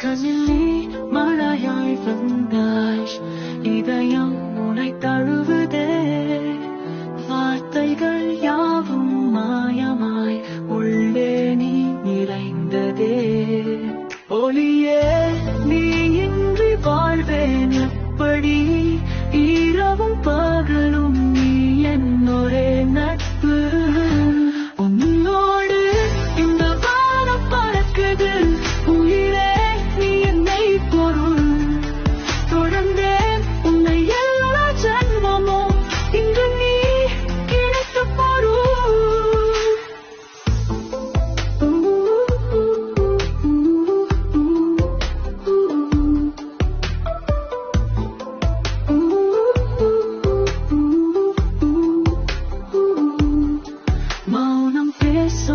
Come you leave?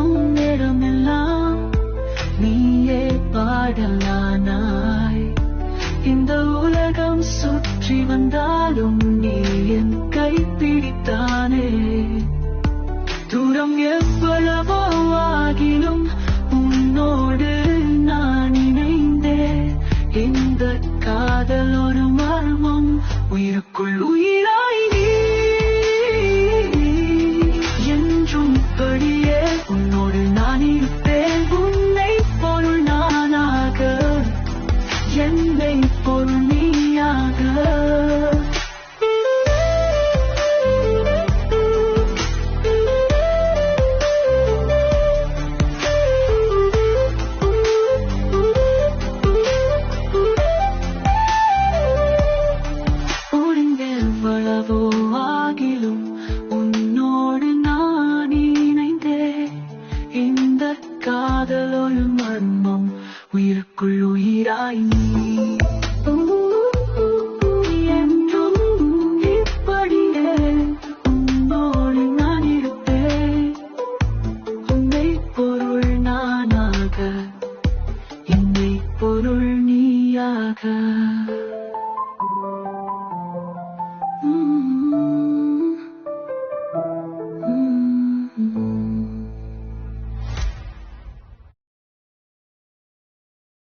போகும் இடமெல்லாம் நீயே பாடலானாய். இந்த உலகம் சுற்றி வந்தாலும் நீ எவ்வளவோ ஆகிலும் உன்னோடு நான் இணைந்தே. இந்த காதலொரு மர்மம் உயிருக்குள் உயிராய் நீ. பொருள் நீயாக.